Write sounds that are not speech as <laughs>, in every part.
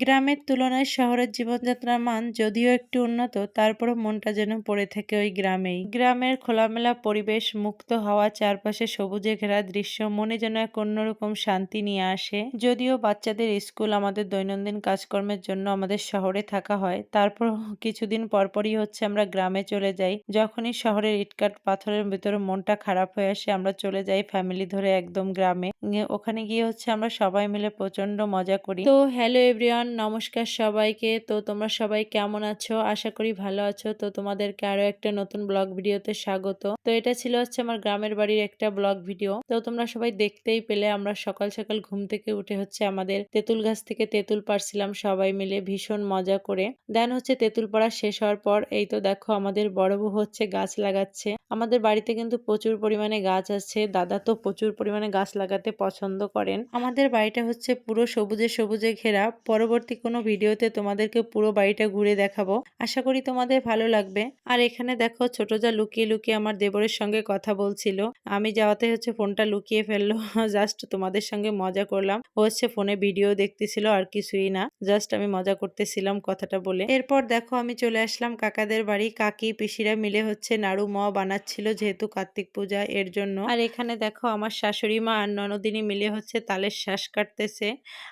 গ্রামের তুলনায় শহরের জীবনযাত্রার মান যদিও একটু উন্নত, তারপরও মনটা যেন পড়ে থাকে ওই গ্রামেই। গ্রামের খোলামেলা পরিবেশ মুক্ত হাওয়া চারপাশে সবুজে ঘেরা দৃশ্য, মনে যেন এক অন্যরকম শান্তি নিয়ে আসে। যদিও বাচ্চাদের স্কুল আমাদের দৈনন্দিন কাজকর্মের জন্য আমাদের শহরে থাকা হয় তারপর কিছুদিন পরপরই হচ্ছে আমরা গ্রামে চলে যাই। যখনই শহরের ইটকাট পাথরের ভিতরে মনটা খারাপ হয়ে আসে, আমরা চলে যাই ফ্যামিলি ধরে একদম গ্রামে। ওখানে গিয়ে হচ্ছে আমরা সবাই মিলে প্রচণ্ড মজা করি। তো হ্যালো এভরিওয়ান নমস্কার সবাইকে। তো তোমরা সবাই কেমন আছো? আশা করি ভালো আছো। তো তোমাদেরকে আরও একটা নতুন ব্লগ ভিডিওতে স্বাগত। তো এটা ছিল হচ্ছে আমার গ্রামের বাড়ির একটা ব্লগ ভিডিও। তো তোমরা সবাই দেখতেই পেলে, আমরা সকাল সকাল ঘুম থেকে উঠে হচ্ছে আমাদের তেঁতুল গাছ থেকে তেঁতুল পারছিলাম সবাই মিলে ভীষণ মজা করে। দেন হচ্ছে তেঁতুল পাড়া শেষ হওয়ার পর, এই তো দেখো আমাদের বড় বউ হচ্ছে গাছ লাগাচ্ছে। আমাদের বাড়িতে কিন্তু প্রচুর পরিমাণে গাছ আছে। দাদা তো প্রচুর পরিমাণে গাছ লাগাতে পছন্দ করেন। আমাদের বাড়িটা হচ্ছে পুরো সবুজে সবুজে ঘেরা। পরবর্তী কোনো ভিডিওতে তোমাদেরকে পুরো বাড়িটা ঘুরে দেখাবো। আশা করি তোমাদের ভালো লাগবে। আর এখানে দেখো, ছোট যা লুকিয়ে লুকিয়ে আমার দেবরের সঙ্গে কথা বলছিল। আমি যাওয়াতে হচ্ছে ফোনটা লুকিয়ে ফেলল। <laughs> জাস্ট তোমাদের সঙ্গে মজা করলাম। ও হচ্ছে ফোনে ভিডিও দেখতেছিল, আর কিছুই না। জাস্ট আমি মজা করতেছিলাম কথাটা বলে। এরপর দেখো, আমি চলে আসলাম কাকাদের বাড়ি। কাকি, পিসিরা মিলে হচ্ছে নাড়ু ম বানাচ্ছিল যেহেতু কার্তিক পূজা এর জন্য। আর এখানে দেখো, আমার শাশুড়ি মা আর ননদিনী মিলে হচ্ছে তালের শ্বাস কাটতেছে।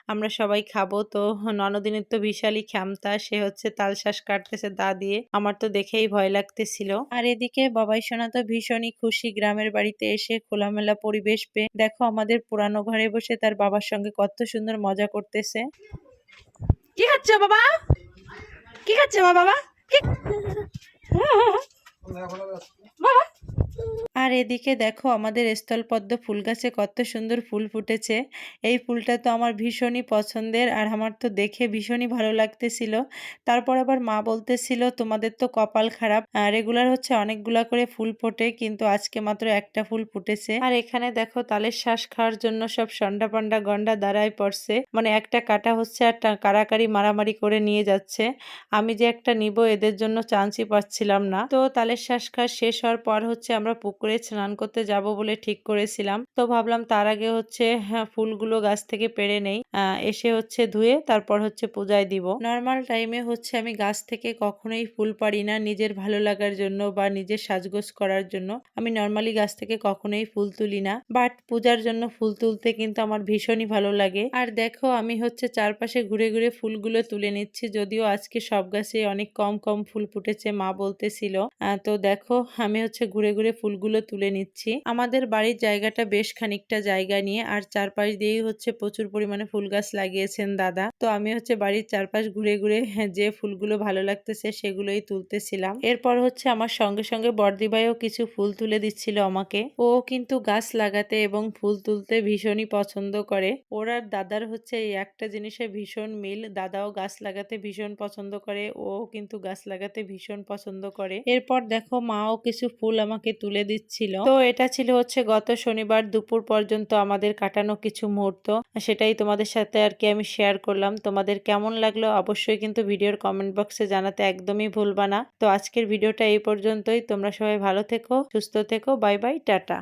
আমরা সবাই খাব তো ননদিনের তো বিশালই ক্ষমতা সে হচ্ছে তাল শ্বাস কাটতেছে দা দিয়ে। আমার তো দেখেই ভয় লাগতেছিল। আর এদিকে বাবাই সোনা তো ভীষণই খুশি গ্রামের বাড়িতে এসে খোলামেলা পরিবেশ পেয়ে। দেখো আমাদের পুরানো ঘরে বসে তার বাবার সঙ্গে কত সুন্দর মজা করতেছে। কি খাচ্ছ বাবা? কি খাচ্ছ মা বাবা? কি? বাবা <laughs> আর <laughs> এদিকে দেখো আমাদের স্থলপদ্ম ফুল গাছে কত সুন্দর ফুল ফুটেছে। এই ফুলটা তো আমার ভীষণই পছন্দের আর আমার তো দেখে ভীষণই ভালো লাগতেছিল। তারপর আবার মা বলতেছিল, তোমাদের তো কপাল খারাপ রেগুলার হচ্ছে অনেকগুলা করে ফুল ফোটে, কিন্তু আজকে মাত্র একটা ফুল ফুটেছে। আর এখানে দেখো তালের শ্বাস খাওয়ার জন্য সব সন্ডা পান্ডা গন্ডা দাঁড়ায় পড়ছে। মানে একটা কাটা হচ্ছে আর কারাকারি মারামারি করে নিয়ে যাচ্ছে। আমি যে একটা নিব, এদের জন্য চান্সই পাচ্ছিলাম না। তো তালের শ্বাস খাওয়া শেষ হওয়ার পর হচ্ছে আমরা পুকুরে স্নান করতে যাব বলে ঠিক করেছিলাম। তো ভাবলাম তার আগে হচ্ছে হ্যাঁ, ফুলগুলো গাছ থেকে পেড়ে নেই। এসে হচ্ছে ধুয়ে তারপর হচ্ছে পূজায় দিব। নর্মাল টাইমে হচ্ছে আমি গাছ থেকে কখনোই ফুল পারি না নিজের ভালো লাগার জন্য বা নিজের সাজগোজ করার জন্য। আমি নর্মালি গাছ থেকে কখনোই ফুল তুলি না। বাট পূজার জন্য ফুল তুলতে কিন্তু আমার ভীষণই ভালো লাগে। আর দেখো আমি হচ্ছে চারপাশে ঘুরে ঘুরে ফুলগুলো তুলে নিচ্ছি। যদিও আজকে সব গাছে অনেক কম কম ফুল ফুটেছে মা বলতেছিল। তো দেখো আমি হচ্ছে ঘুরে ঘুরে ফুলগুলো তুলে নিচ্ছি। আমাদের বাড়ির জায়গাটা বেশ খানিকটা জায়গা নিয়ে আর চারপাশ দিয়েই হচ্ছে প্রচুর পরিমাণে ফুল গাছ লাগিয়েছেন দাদা। তো আমি হচ্ছে বাড়ির চারপাশ ঘুরে ঘুরে হ্যাঁ, যে ফুলগুলো ভালো লাগতেছে সেগুলোই তুলতেছিলাম। এরপর হচ্ছে আমার সঙ্গে সঙ্গে বর্দিভাইও কিছু ফুল তুলে দিচ্ছিল আমাকে। ও কিন্তু গাছ লাগাতে এবং ফুল তুলতে ভীষণই পছন্দ করে। ওর আর দাদার হচ্ছে এই একটা জিনিসে ভীষণ মিল। দাদাও গাছ লাগাতে ভীষণ পছন্দ করে ও কিন্তু গাছ লাগাতে ভীষণ পছন্দ করে। এরপর দেখো মাও কিছু ফুল আমাকে তুলে দিচ্ছিল তো এটা ছিল হচ্ছে গত শনিবার দুপুর পর্যন্ত আমাদের কাটানো কিছু মুহূর্ত। সেটাই তোমাদের সাথে আর কি আমি শেয়ার করলাম। তোমাদের কেমন লাগল অবশ্যই কিন্তু ভিডিওর কমেন্ট বক্সে জানাতে একদমই ভুলবা না। তো আজকের ভিডিওটা এই পর্যন্তই। তোমরা সবাই ভালো থেকো, সুস্থ থেকো। Bye bye tata